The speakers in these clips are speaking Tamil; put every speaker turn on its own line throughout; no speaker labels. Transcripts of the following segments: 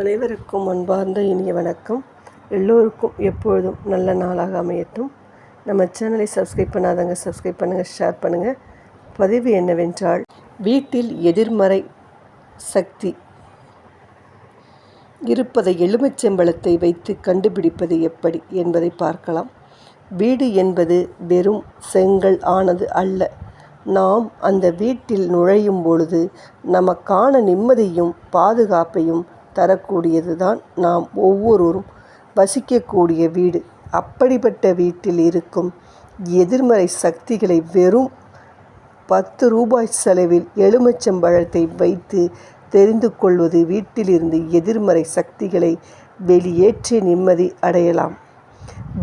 அனைவருக்கும் அன்பார்ந்த இனிய வணக்கம். எல்லோருக்கும் எப்பொழுதும் நல்ல நாளாக அமையட்டும். நம்ம சேனலை சப்ஸ்கிரைப் பண்ணாதவங்க சப்ஸ்கிரைப் பண்ணுங்கள் ஷேர் பண்ணுங்கள் பதிவு என்னவென்றால் வீட்டில் எதிர்மறை சக்தி இருப்பதை எலுமிச்சம்பழத்தை வைத்து கண்டுபிடிப்பது எப்படி என்பதை பார்க்கலாம். வீடு என்பது வெறும் செங்கல் ஆனது அல்ல. நாம் அந்த வீட்டில் நுழையும் பொழுது நமக்கான நிம்மதியும் பாதுகாப்பையும் தரக்கூடியது தான் நாம் ஒவ்வொருவரும் வசிக்கக்கூடிய வீடு. அப்படிப்பட்ட வீட்டில் இருக்கும் எதிர்மறை சக்திகளை வெறும் பத்து ரூபாய் செலவில் எலுமிச்சம்பழத்தை வைத்து தெரிந்து கொள்வது வீட்டிலிருந்து எதிர்மறை சக்திகளை வெளியேற்றி நிம்மதி அடையலாம்.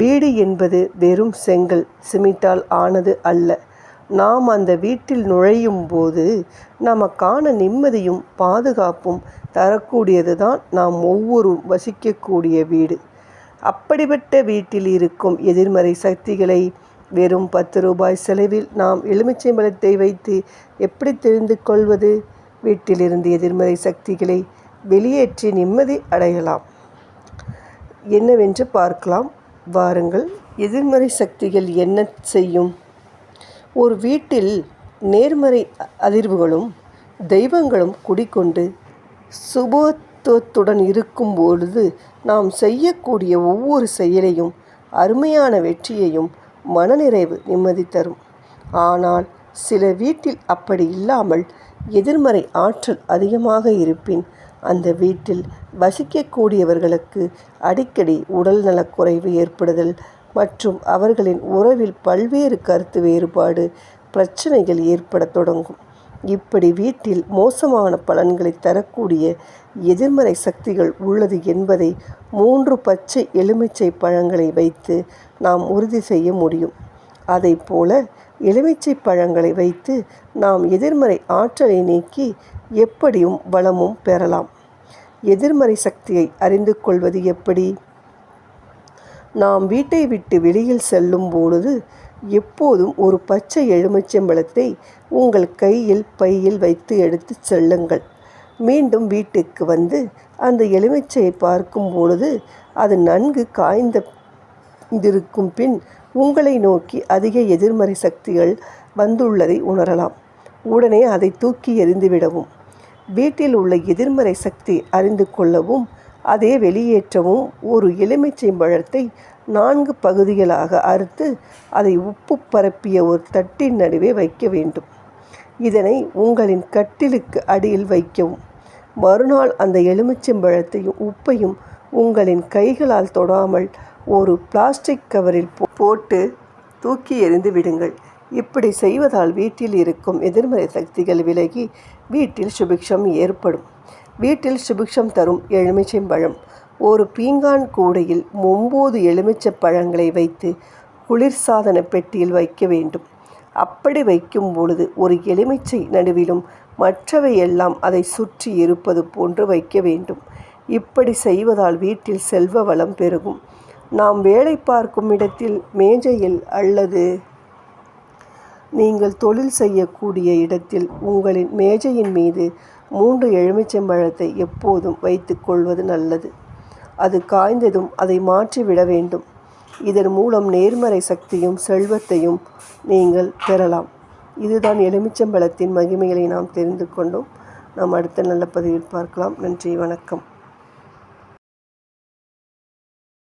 வீடு என்பது வெறும் செங்கல் சிமெண்டால் ஆனது அல்ல. நாம் அந்த வீட்டில் நுழையும் போது நமக்கான நிம்மதியும் பாதுகாப்பும் தரக்கூடியது தான் நாம் ஒவ்வொரும் வசிக்கக்கூடிய வீடு. அப்படிப்பட்ட வீட்டில் இருக்கும் எதிர்மறை சக்திகளை வெறும் பத்து ரூபாய் செலவில் நாம் எலுமிச்சை மலத்தை வைத்து எப்படி தெரிந்து கொள்வது? வீட்டிலிருந்து எதிர்மறை சக்திகளை வெளியேற்றி நிம்மதி அடையலாம். என்னவென்று பார்க்கலாம். வாருங்கள். எதிர்மறை சக்திகள் என்ன செய்யும்? ஒரு வீட்டில் நேர்மறை அதிர்வுகளும் தெய்வங்களும் குடிக்கொண்டு சுபத்துவத்துடன் இருக்கும் பொழுது நாம் செய்யக்கூடிய ஒவ்வொரு செயலையும் அருமையான வெற்றியையும் மனநிறைவு நிம்மதி தரும். ஆனால் சில வீட்டில் அப்படி இல்லாமல் எதிர்மறை ஆற்றல் அதிகமாக இருப்பின் அந்த வீட்டில் வசிக்கக்கூடியவர்களுக்கு அடிக்கடி உடல்நலக் குறைவு ஏற்படுதல் மற்றும் அவர்களின் உறவில் பல்வேறு கருத்து வேறுபாடு பிரச்சனைகள் ஏற்படத் தொடங்கும். இப்படி வீட்டில் மோசமான பலன்களை தரக்கூடிய எதிர்மறை சக்திகள் உள்ளது என்பதை மூன்று பச்சை எலுமிச்சை பழங்களை வைத்து நாம் உறுதி செய்ய முடியும். அதை போல எலுமிச்சை பழங்களை வைத்து நாம் எதிர்மறை ஆற்றலை நீக்கி எப்படியும் வளமும் பெறலாம். எதிர்மறை சக்தியை அறிந்து கொள்வது எப்படி? நாம் வீட்டை விட்டு வெளியில் செல்லும் பொழுது எப்போதும் ஒரு பச்சை எலுமிச்சம்பழத்தை உங்கள் கையில் பையில் வைத்து எடுத்து செல்லுங்கள். மீண்டும் வீட்டுக்கு வந்து அந்த எலுமிச்சையை பார்க்கும் பொழுது அது நன்கு காய்ந்த இருக்கும் பின் உங்களை நோக்கி அதிக எதிர்மறை சக்திகள் வந்துள்ளதை உணரலாம். உடனே அதை தூக்கி எறிந்துவிடவும். வீட்டில் உள்ள எதிர்மறை சக்தி அறிந்து கொள்ளவும் அதை வெளியேற்றவும் ஒரு எலுமிச்சை பழத்தை நான்கு பகுதிகளாக அறுத்து அதை உப்பு பரப்பிய ஒரு தட்டின் நடுவே வைக்க வேண்டும். இதனை உங்களின் கட்டிலுக்கு அடியில் வைக்கவும். மறுநாள் அந்த எலுமிச்சம்பழத்தையும் உப்பையும் உங்களின் கைகளால் தொடாமல் ஒரு பிளாஸ்டிக் கவரில் போட்டு தூக்கி எறிந்து விடுங்கள். இப்படி செய்வதால் வீட்டில் இருக்கும் எதிர்மறை சக்திகள் விலகி வீட்டில் சுபிக்ஷம் ஏற்படும். வீட்டில் சுபிக்ஷம் தரும் எலுமிச்சம்பழம். ஒரு பீங்கான் கூடையில் ஒம்பது எலுமிச்சை பழங்களை வைத்து குளிர்சாதன பெட்டியில் வைக்க வேண்டும். அப்படி வைக்கும் பொழுது ஒரு எலுமிச்சை நடுவிலும் மற்றவை எல்லாம் அதை சுற்றி இருப்பது போன்று வைக்க வேண்டும். இப்படி செய்வதால் வீட்டில் செல்வ வளம் பெருகும். நாம் வேலை பார்க்கும் இடத்தில் மேஜையில் அல்லது நீங்கள் தொழில் செய்யக்கூடிய இடத்தில் உங்களின் மேஜையின் மீது மூன்று எலுமிச்சம்பழத்தை எப்போதும் வைத்துக்கொள்வது நல்லது. அது காய்ந்ததும் அதை மாற்றிவிட வேண்டும். இதன் மூலம் நேர்மறை சக்தியும் செல்வத்தையும் நீங்கள் பெறலாம். இதுதான் எலுமிச்சம்பழத்தின் மகிமைகளை நாம் தெரிந்து கொண்டோம். நாம் அடுத்த நல்ல பதிவில் பார்க்கலாம். நன்றி வணக்கம்.